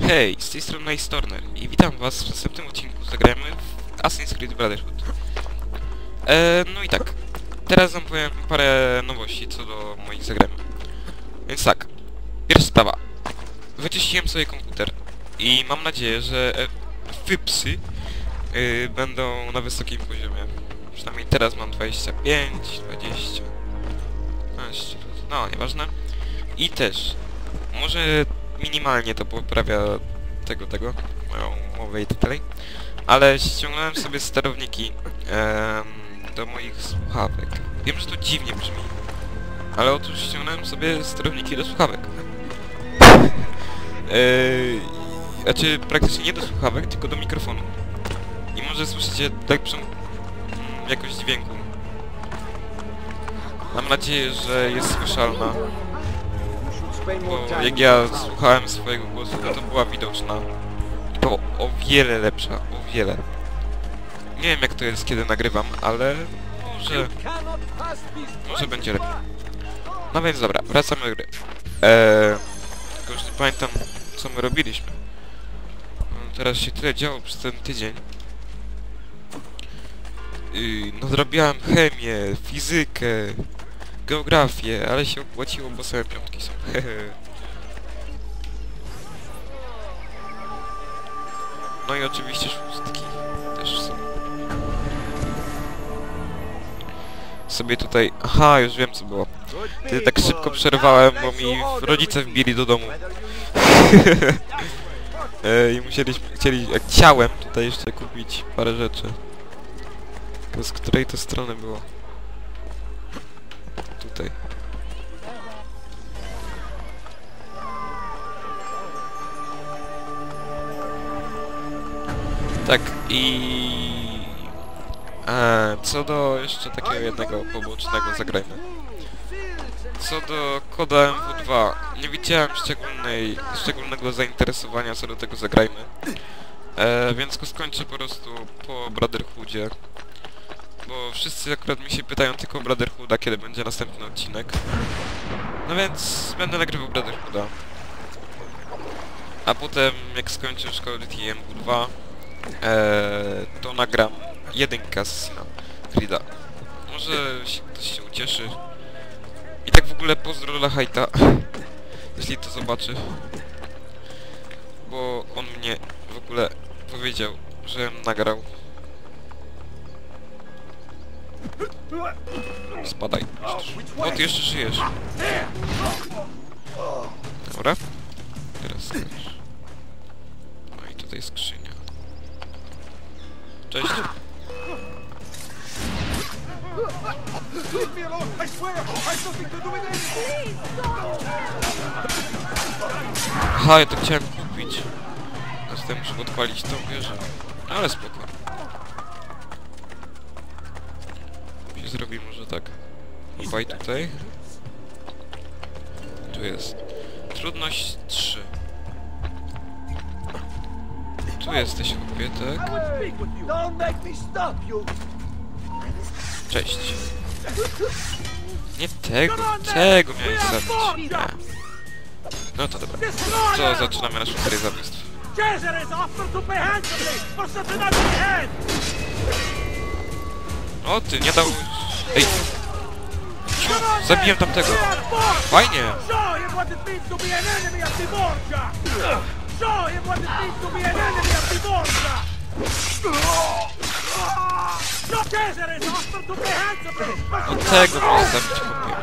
Hej, z tej strony Ice Turner i witam was w następnym odcinku zagrajmy w Assassin's Creed Brotherhood. E, no i tak, teraz wam powiem parę nowości co do moich zagrajmy. Więc tak, pierwsza sprawa. Wyczyściłem sobie komputer i mam nadzieję, że wypsy y, będą na wysokim poziomie. Przynajmniej teraz mam 25, 20, 15, no nieważne. I też, może minimalnie to poprawia tego, tego, moją mowę i tak dalej, ale ściągnąłem sobie sterowniki do moich słuchawek. Wiem, że to dziwnie brzmi, ale otóż ściągnąłem sobie sterowniki do słuchawek. Eee, znaczy praktycznie nie do słuchawek, tylko do mikrofonu. I może słyszycie lepszą mm, jakość dźwięku. Mam nadzieję, że jest słyszalna. Bo jak ja słuchałem swojego głosu, to była widoczna. I to o wiele lepsza, o wiele. Nie wiem jak to jest, kiedy nagrywam, ale może, może będzie lepiej. No więc dobra, wracamy do gry. Eee, tylko już nie pamiętam, co my robiliśmy. No, teraz się tyle działo przez ten tydzień. Yy, no zrobiłem chemię, fizykę, geografię, ale się opłaciło, bo same piątki są. no i oczywiście szóstki też są. Sobie tutaj... Aha, już wiem co było. Ty tak szybko przerwałem, bo mi rodzice wbili do domu. E, I musieliśmy, chcieli, chciałem tutaj jeszcze kupić parę rzeczy. Z której to strony było? Tak i... E, co do jeszcze takiego jednego pobocznego zagrajmy. Co do koda MW2, nie widziałem szczególnej, szczególnego zainteresowania co do tego zagrajmy. E, więc go skończę po prostu po Brotherhoodzie. Bo wszyscy akurat mi się pytają tylko o Brotherhooda, kiedy będzie następny odcinek. No więc będę nagrywał Brotherhooda. A potem, jak skończę szkołę TMW2, e, to nagram jedynkę z Creed'a. Może się, ktoś się ucieszy. I tak w ogóle pozdro dla Hajta, jeśli to zobaczy. Bo on mnie w ogóle powiedział, że nagrał. Spadaj. O, ty jeszcze żyjesz. Dobra. Teraz też. No i tutaj skrzynia. Anything! Aha, ja to chciałem kupić. Następnie muszę odpalić tą wieżę. Ale spoko. Się zrobi może tak. Obaj tutaj. Tu jest. Trudność 3. Tu jesteś chłopie, tak? Cześć. Nie tego, tego miałeś zabić. Nie. No to dobra. Co, zaczynamy naszą serię zabójstw. O ty, nie dał... Ej! Zabiłem tamtego. Fajnie. Show him what it means to be an enemy of the Borgia! Be! No, Caesar is offered to No such tego miałeś zabić Borgia!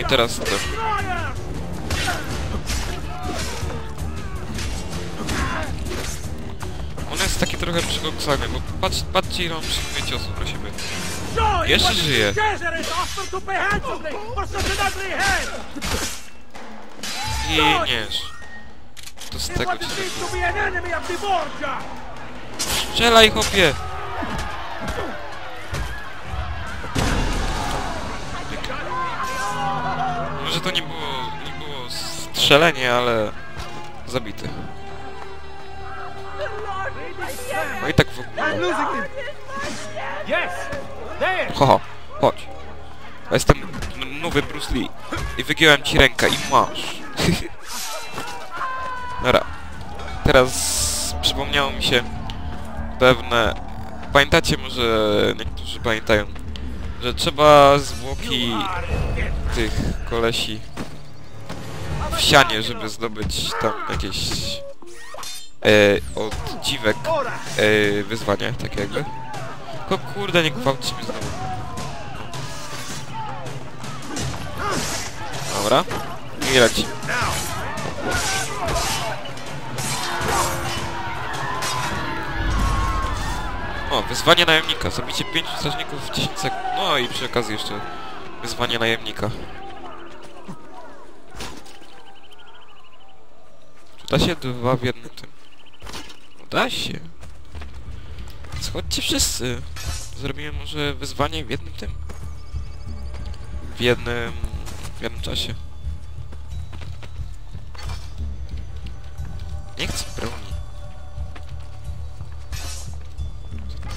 I teraz to. Destroyers! On jest taki trochę przykoksany, bo patrz, patrzcie ile on przyjmuje ciosów na siebie. Jeszcze żyje. means Caesar is offered to z tego ci tak! Strzelaj chłopie! Może to nie było, nie było strzelenie, ale zabity. No i tak w ogóle. There! Ho, ho, chodź. Ja jestem nowy Bruce Lee. I wygiąłem ci rękę i masz. Dobra. Teraz przypomniało mi się pewne... Pamiętacie może, niektórzy pamiętają, że trzeba zwłoki tych kolesi w sianie, żeby zdobyć tam jakieś e, od dziwek e, wyzwanie, tak jakby. Tylko kurde, nie gwałci mnie znowu. Dobra. I. O, wyzwanie najemnika. Zabicie 5 strażników w 10 sekund. No i przy okazji jeszcze wyzwanie najemnika. Czy da się dwa w jednym tym? No da się. Schodźcie wszyscy. Zrobimy może wyzwanie w jednym tym. W jednym... w jednym czasie. Nie chcę broni.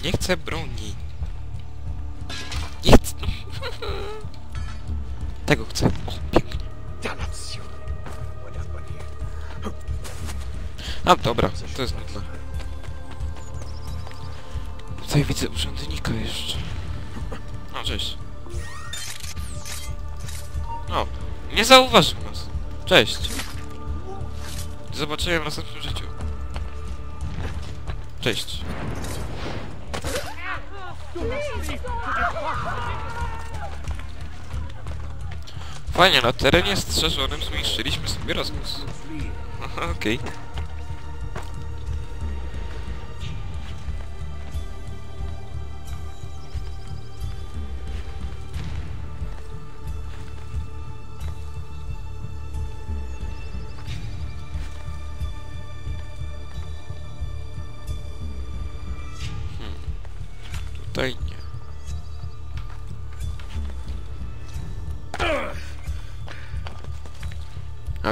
Nie chcę broni. Nie chcę... Tego chcę. O, pięknie. A, dobra, to jest nudne. Tutaj widzę urzędnika jeszcze. O, cześć. O, nie zauważył nas. Cześć. Do zobaczenia w następnym życiu. Cześć. Fajnie, na terenie strzeżonym zmniejszyliśmy sobie rozgłos. Okej. Hmm.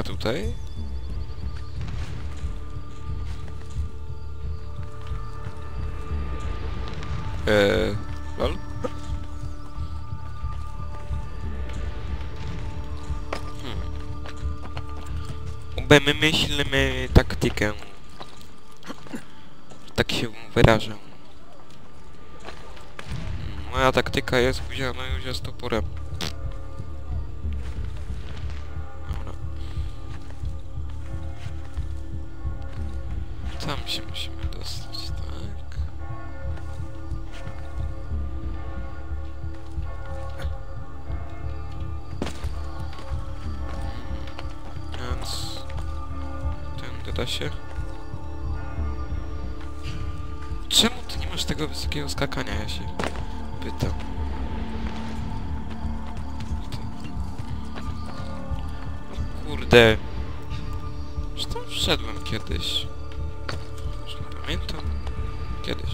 Tutaj? Eee, lol? Hmm. Wymyślmy taktykę. Tak się wyrażę. Moja taktyka jest buziana już z toporem. Się. Czemu ty nie masz tego wysokiego skakania, ja się pytam. Kurde. Już tam wszedłem kiedyś. Już nie pamiętam. Kiedyś.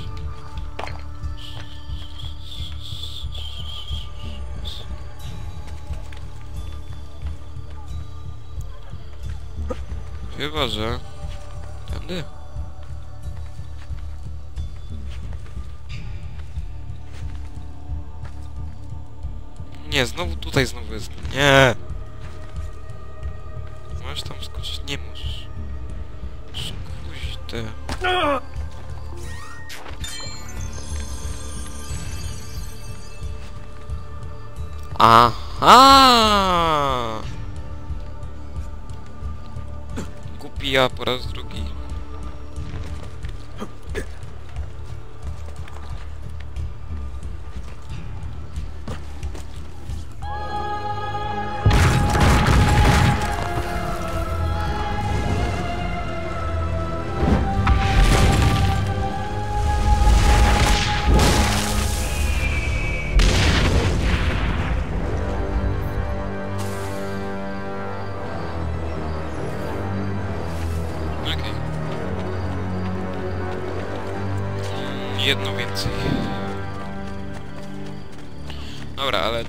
Chyba, że... Tędy? Nie, znowu tutaj znowu jest. Nie! Możesz tam skoczyć? Nie możesz. Kuźte. Aha! Głupi ja po raz drugi.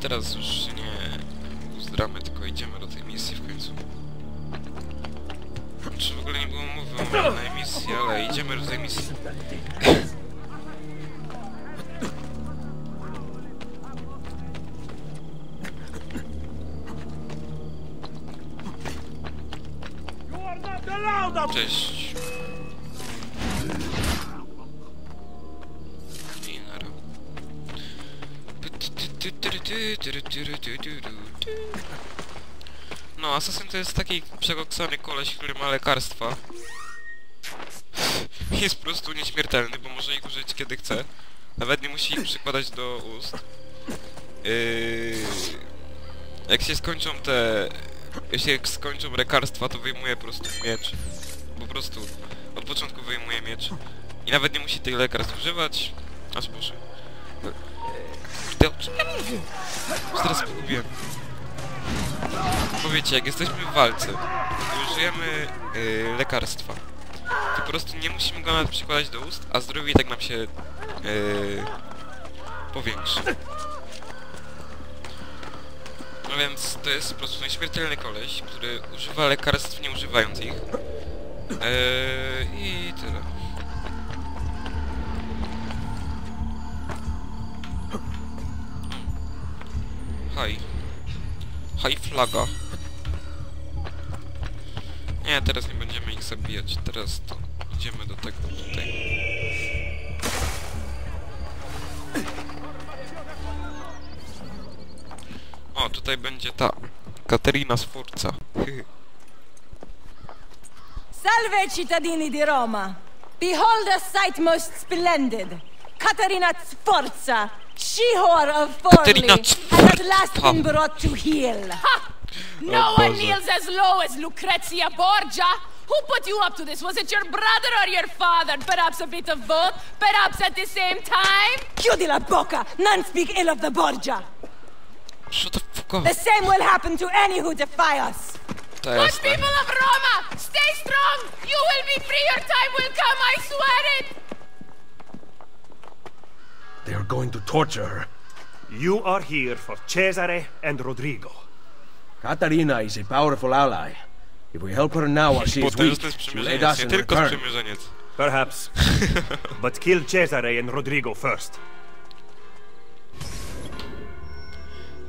Teraz już nie uzdramy, tylko idziemy do tej misji w końcu. Czy w ogóle nie było mowy o innej misji, ale idziemy do tej misji. Cześć. No, Assassin to jest taki przekoksany koleś, który ma lekarstwa. Jest po prostu nieśmiertelny, bo może ich użyć kiedy chce. Nawet nie musi ich przykładać do ust. Yy... Jak się skończą te... Jak się skończą lekarstwa, to wyjmuje po prostu miecz. Po prostu od początku wyjmuje miecz. I nawet nie musi tych lekarstw używać. Aż Boże. Czym ja mówię? Teraz pogubiłem. Powiecie, jak jesteśmy w walce użyjemy yy, lekarstwa, to po prostu nie musimy go nawet przykładać do ust, a zdrowie tak nam się yy, powiększy. No więc to jest po prostu nieśmiertelny koleś, który używa lekarstw nie używając ich. Eee, I tyle. Haj. Haj flaga. Nie, teraz nie będziemy ich zabijać. Teraz to idziemy do tego tutaj. O, tutaj będzie ta. Katerina Sforza. Salve cittadini di Roma! Behold a sight most splendid! Caterina Sforza, she-whore of Forli, Caterina has at last Sforza. been brought to heel. Ha! No Oh, one Boże. kneels as low as Lucrezia Borgia. Who put you up to this? Was it your brother or your father? Perhaps a bit of both? Perhaps at the same time? Chiudi la bocca! None speak ill of the Borgia! Shut the fuck up. The same will happen to any who defy us! To Good people of Roma, stay strong! You will be free, your time will come, I swear it! They are going to torture her. You are here for Cesare and Rodrigo. Katarina is a powerful ally. If we help her now while she is weak, Potężny she will aid us in return. Perhaps. but kill Cesare and Rodrigo first.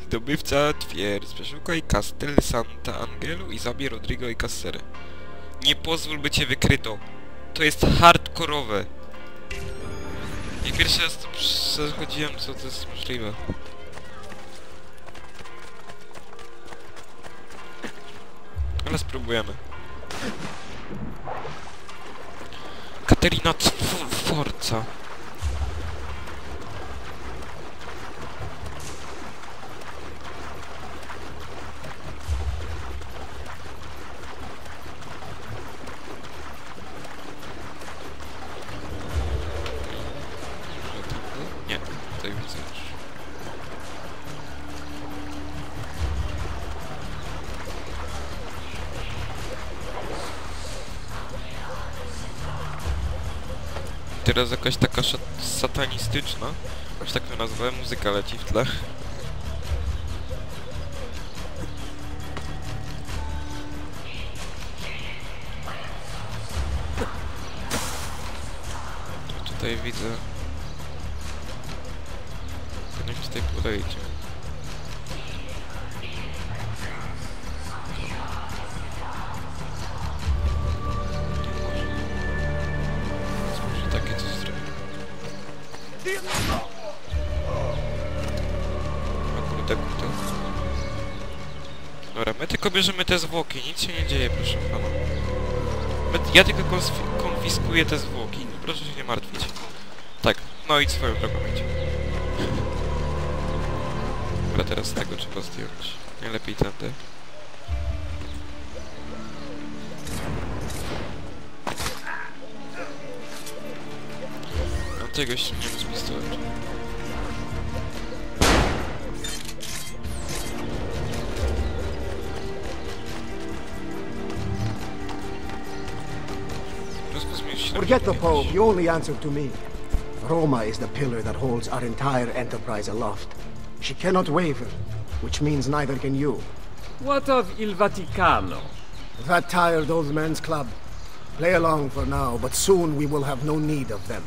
Zdobywca twierdz, przeszukaj Castel Santa Angelo i zabij Rodrigo i Casserę. Nie pozwól, by cię wykryto. To jest hardkorowe. I pierwszy raz to przechodziłem, co to jest możliwe. Ale spróbujemy. Katerina Cf- Teraz jakaś taka satanistyczna, już tak to nazwałem, muzyka leci w tle. Tutaj widzę Niech tutaj podejdzie. Dobra, my tylko bierzemy te zwłoki, nic się nie dzieje, proszę pana. Ja tylko konfiskuję te zwłoki, proszę się nie martwić. Tak, no i swoją drogą idzie. Dobra, teraz tego trzeba zdjąć. Najlepiej tędy. No tego ściągniemy z pistoletu. Forget the Pope, you only answer to me. Roma is the pillar that holds our entire enterprise aloft. She cannot waver, which means neither can you. What of Il Vaticano? That tired old men's club. Play along for now, but soon we will have no need of them.